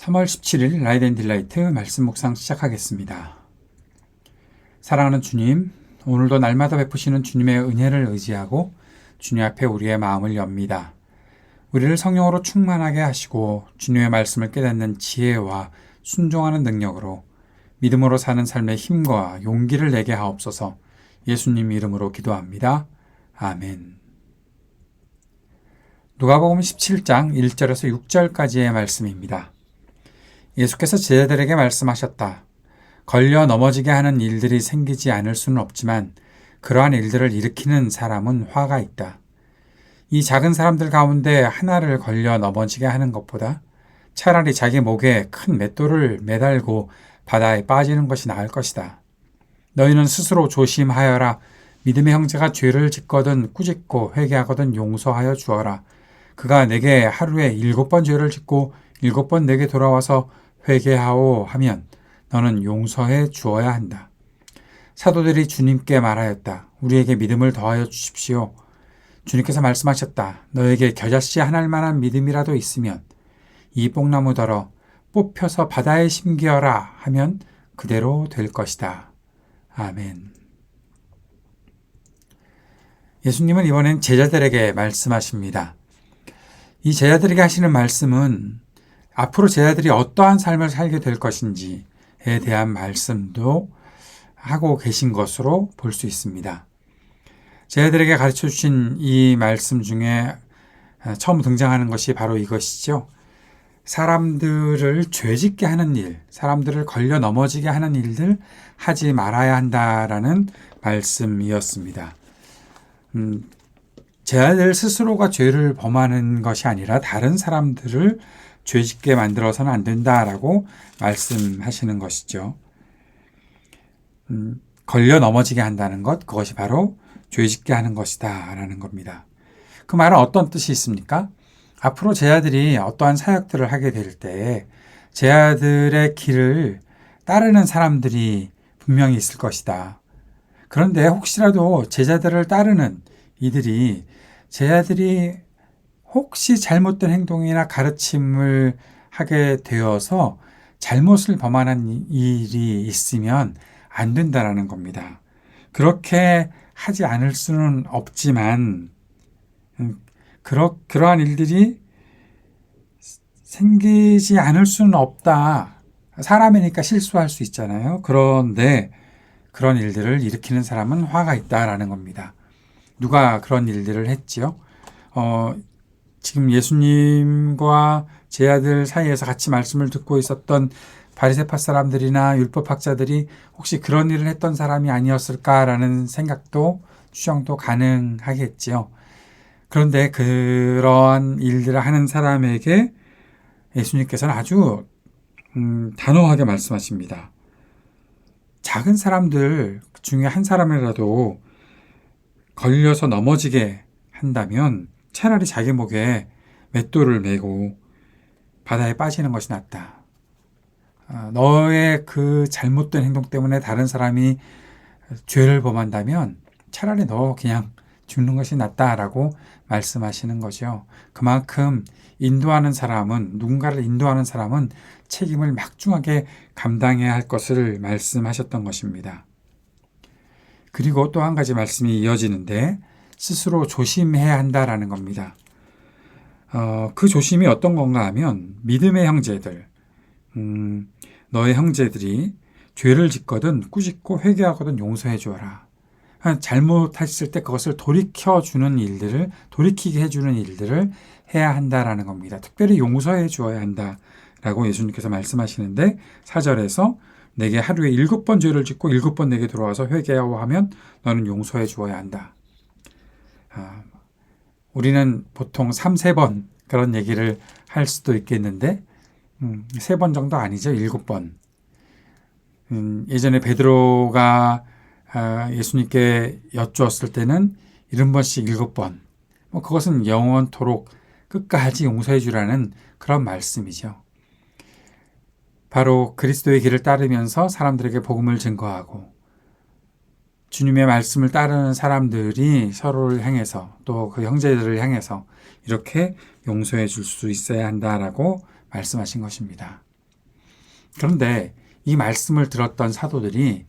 3월 17일 라이덴 딜라이트 말씀 묵상 시작하겠습니다. 사랑하는 주님, 오늘도 날마다 베푸시는 주님의 은혜를 의지하고 주님 앞에 우리의 마음을 엽니다. 우리를 성령으로 충만하게 하시고 주님의 말씀을 깨닫는 지혜와 순종하는 능력으로 믿음으로 사는 삶의 힘과 용기를 내게 하옵소서 예수님 이름으로 기도합니다. 아멘. 누가복음 17장 1절에서 6절까지의 말씀입니다. 예수께서 제자들에게 말씀하셨다. 걸려 넘어지게 하는 일들이 생기지 않을 수는 없지만 그러한 일들을 일으키는 사람은 화가 있다. 이 작은 사람들 가운데 하나를 걸려 넘어지게 하는 것보다 차라리 자기 목에 큰 맷돌을 매달고 바다에 빠지는 것이 나을 것이다. 너희는 스스로 조심하여라. 믿음의 형제가 죄를 짓거든 꾸짖고 회개하거든 용서하여 주어라. 그가 내게 하루에 일곱 번 죄를 짓고 일곱 번 내게 돌아와서 회개하오 하면 너는 용서해 주어야 한다. 사도들이 주님께 말하였다. 우리에게 믿음을 더하여 주십시오. 주님께서 말씀하셨다. 너에게 겨자씨 하나일 만한 믿음이라도 있으면 이 뽕나무더러 뽑혀서 바다에 심기어라 하면 그대로 될 것이다. 아멘. 예수님은 이번엔 제자들에게 말씀하십니다. 이 제자들에게 하시는 말씀은 앞으로 제자들이 어떠한 삶을 살게 될 것인지에 대한 말씀도 하고 계신 것으로 볼 수 있습니다. 제자들에게 가르쳐 주신 이 말씀 중에 처음 등장하는 것이 바로 이것이죠. 사람들을 죄짓게 하는 일, 사람들을 걸려 넘어지게 하는 일들 하지 말아야 한다라는 말씀이었습니다. 음, 제자들 스스로가 죄를 범하는 것이 아니라 다른 사람들을 죄짓게 만들어서는 안 된다라고 말씀하시는 것이죠. 음, 걸려 넘어지게 한다는 것, 그것이 바로 죄짓게 하는 것이다 라는 겁니다. 그 말은 어떤 뜻이 있습니까? 앞으로 제자들이 어떠한 사역들을 하게 될 때 제자들의 길을 따르는 사람들이 분명히 있을 것이다. 그런데 혹시라도 제자들을 따르는 이들이 제자들이 혹시 잘못된 행동이나 가르침을 하게 되어서 잘못을 범하는 일이 있으면 안 된다라는 겁니다. 그렇게 하지 않을 수는 없지만 음, 그러, 그러한 일들이 생기지 않을 수는 없다. 사람이니까 실수할 수 있잖아요. 그런데 그런 일들을 일으키는 사람은 화가 있다라는 겁니다. 누가 그런 일들을 했지요? 어, 지금 예수님과 제 아들 사이에서 같이 말씀을 듣고 있었던 바리세파 사람들이나 율법학자들이 혹시 그런 일을 했던 사람이 아니었을까라는 생각도 추정도 가능하겠지요. 그런데 그러한 일들을 하는 사람에게 예수님께서는 아주 음, 단호하게 말씀하십니다. 작은 사람들 중에 한 사람이라도 걸려서 넘어지게 한다면 차라리 자기 목에 맷돌을 메고 바다에 빠지는 것이 낫다. 아, 너의 그 잘못된 행동 때문에 다른 사람이 죄를 범한다면 차라리 너 그냥 죽는 것이 낫다라고 말씀하시는 거죠. 그만큼 인도하는 사람은 누군가를 인도하는 사람은 책임을 막중하게 감당해야 할 것을 말씀하셨던 것입니다. 그리고 또 한 가지 말씀이 이어지는데 스스로 조심해야 한다라는 겁니다. 어, 그 조심이 어떤 건가 하면 믿음의 형제들, 음, 너의 형제들이 죄를 짓거든 꾸짖고 회개하거든 용서해 주어라. 잘못했을 때 그것을 돌이켜 주는 일들을 돌이키게 해 주는 일들을 해야 한다라는 겁니다. 특별히 용서해 주어야 한다라고 예수님께서 말씀하시는데 사절에서 내게 하루에 일곱 번 죄를 짓고 일곱 번 내게 들어와서 회개하고 하면 너는 용서해 주어야 한다. 아, 우리는 보통 3, 4번 그런 얘기를 할 수도 있겠는데 음, 3번 정도 아니죠. 7번. 음, 예전에 베드로가 아, 예수님께 여쭈었을 때는 70번씩 7번. 뭐 그것은 영원토록 끝까지 용서해 주라는 그런 말씀이죠. 바로 그리스도의 길을 따르면서 사람들에게 복음을 증거하고 주님의 말씀을 따르는 사람들이 서로를 향해서 또 그 형제들을 향해서 이렇게 용서해 줄 수 있어야 한다라고 말씀하신 것입니다. 그런데 이 말씀을 들었던 사도들이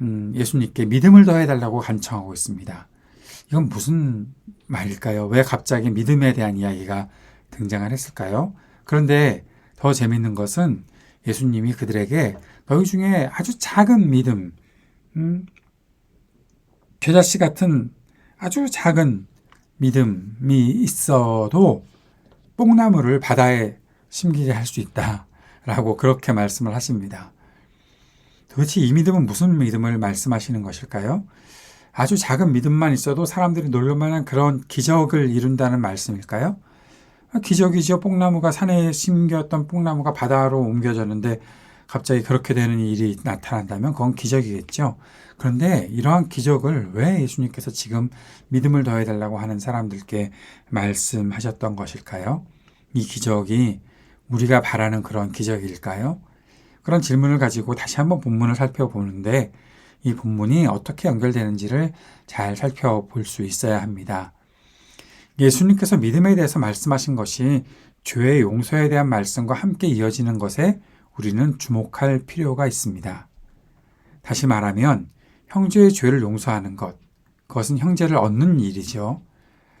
음, 예수님께 믿음을 더해달라고 간청하고 있습니다. 이건 무슨 말일까요? 왜 갑자기 믿음에 대한 이야기가 등장을 했을까요? 그런데 더 재밌는 것은 예수님이 그들에게 너희 중에 아주 작은 믿음, 음, 겨자씨 같은 아주 작은 믿음이 있어도 뽕나무를 바다에 심기게 할 수 있다 라고 그렇게 말씀을 하십니다. 도대체 이 믿음은 무슨 믿음을 말씀하시는 것일까요? 아주 작은 믿음만 있어도 사람들이 놀랄만한 그런 기적을 이룬다는 말씀일까요? 기적이죠. 뽕나무가 산에 심겼던 뽕나무가 바다로 옮겨졌는데 갑자기 그렇게 되는 일이 나타난다면 그건 기적이겠죠. 그런데 이러한 기적을 왜 예수님께서 지금 믿음을 더해달라고 하는 사람들께 말씀하셨던 것일까요? 이 기적이 우리가 바라는 그런 기적일까요? 그런 질문을 가지고 다시 한번 본문을 살펴보는데 이 본문이 어떻게 연결되는지를 잘 살펴볼 수 있어야 합니다. 예수님께서 믿음에 대해서 말씀하신 것이 죄의 용서에 대한 말씀과 함께 이어지는 것에 우리는 주목할 필요가 있습니다. 다시 말하면 형제의 죄를 용서하는 것, 그것은 형제를 얻는 일이죠.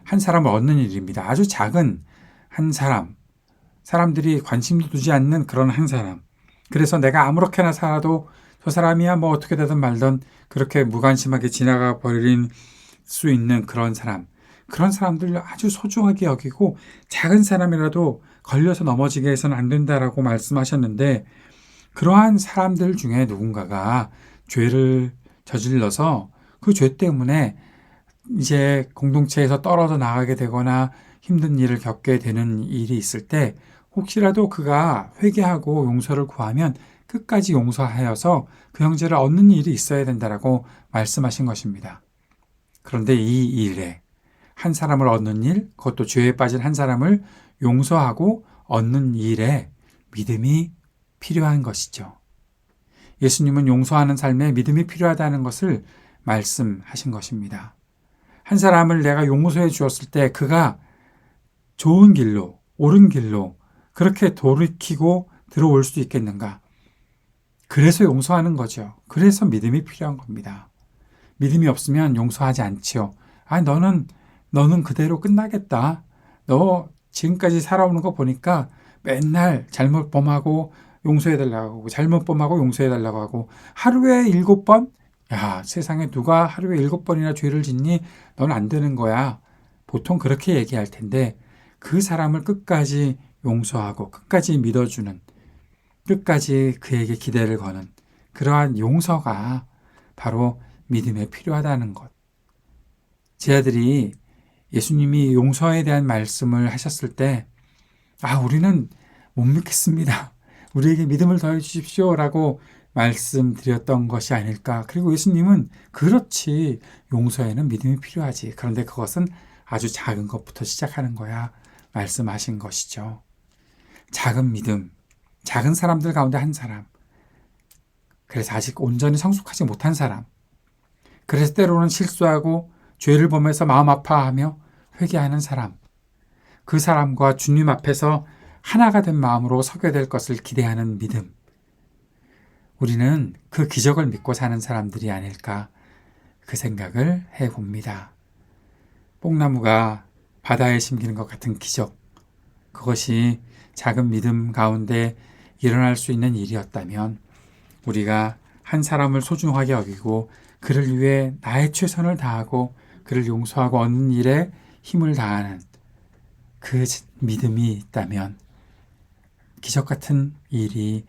한 사람을 얻는 일입니다. 아주 작은 한 사람, 사람들이 관심도 두지 않는 그런 한 사람. 그래서 내가 아무렇게나 살아도 저 사람이야 뭐 어떻게 되든 말든 그렇게 무관심하게 지나가 버릴 수 있는 그런 사람. 그런 사람들 아주 소중하게 여기고 작은 사람이라도 걸려서 넘어지게 해서는 안 된다라고 말씀하셨는데 그러한 사람들 중에 누군가가 죄를 저질러서 그 죄 때문에 이제 공동체에서 떨어져 나가게 되거나 힘든 일을 겪게 되는 일이 있을 때 혹시라도 그가 회개하고 용서를 구하면 끝까지 용서하여서 그 형제를 얻는 일이 있어야 된다라고 말씀하신 것입니다. 그런데 이 일에 한 사람을 얻는 일, 그것도 죄에 빠진 한 사람을 용서하고 얻는 일에 믿음이 필요한 것이죠. 예수님은 용서하는 삶에 믿음이 필요하다는 것을 말씀하신 것입니다. 한 사람을 내가 용서해 주었을 때 그가 좋은 길로, 옳은 길로 그렇게 돌이키고 들어올 수 있겠는가? 그래서 용서하는 거죠. 그래서 믿음이 필요한 겁니다. 믿음이 없으면 용서하지 않지요. 아, 너는 너는 그대로 끝나겠다. 너 지금까지 살아오는 거 보니까 맨날 잘못 범하고 용서해달라고 하고 잘못 범하고 용서해달라고 하고 하루에 일곱 번? 야 세상에 누가 하루에 일곱 번이나 죄를 짓니? 넌 안 되는 거야. 보통 그렇게 얘기할 텐데 그 사람을 끝까지 용서하고 끝까지 믿어주는 끝까지 그에게 기대를 거는 그러한 용서가 바로 믿음에 필요하다는 것. 제 아들이 예수님이 용서에 대한 말씀을 하셨을 때, 아, 우리는 못 믿겠습니다. 우리에게 믿음을 더해 주십시오 라고 말씀드렸던 것이 아닐까. 그리고 예수님은 그렇지. 용서에는 믿음이 필요하지. 그런데 그것은 아주 작은 것부터 시작하는 거야. 말씀하신 것이죠. 작은 믿음. 작은 사람들 가운데 한 사람. 그래서 아직 온전히 성숙하지 못한 사람. 그래서 때로는 실수하고 죄를 범해서 마음 아파하며 회개하는 사람, 그 사람과 주님 앞에서 하나가 된 마음으로 서게 될 것을 기대하는 믿음. 우리는 그 기적을 믿고 사는 사람들이 아닐까 그 생각을 해 봅니다. 뽕나무가 바다에 심기는 것 같은 기적. 그것이 작은 믿음 가운데 일어날 수 있는 일이었다면 우리가 한 사람을 소중하게 여기고 그를 위해 나의 최선을 다하고 그를 용서하고 얻는 일에 힘을 다하는 그 믿음이 있다면 기적 같은 일이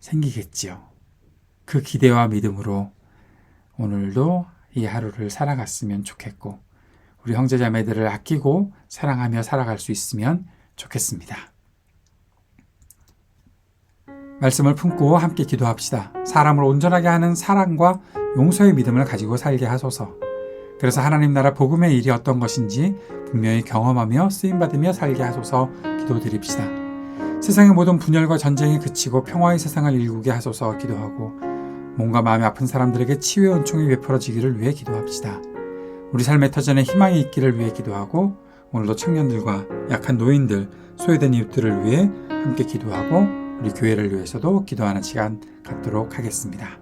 생기겠지요. 그 기대와 믿음으로 오늘도 이 하루를 살아갔으면 좋겠고, 우리 형제자매들을 아끼고 사랑하며 살아갈 수 있으면 좋겠습니다. 말씀을 품고 함께 기도합시다. 사람을 온전하게 하는 사랑과 용서의 믿음을 가지고 살게 하소서. 그래서 하나님 나라 복음의 일이 어떤 것인지 분명히 경험하며 쓰임받으며 살게 하소서 기도드립시다. 세상의 모든 분열과 전쟁이 그치고 평화의 세상을 일구게 하소서 기도하고 몸과 마음이 아픈 사람들에게 치유의 은총이 베풀어지기를 위해 기도합시다. 우리 삶의 터전에 희망이 있기를 위해 기도하고 오늘도 청년들과 약한 노인들, 소외된 이웃들을 위해 함께 기도하고 우리 교회를 위해서도 기도하는 시간 갖도록 하겠습니다.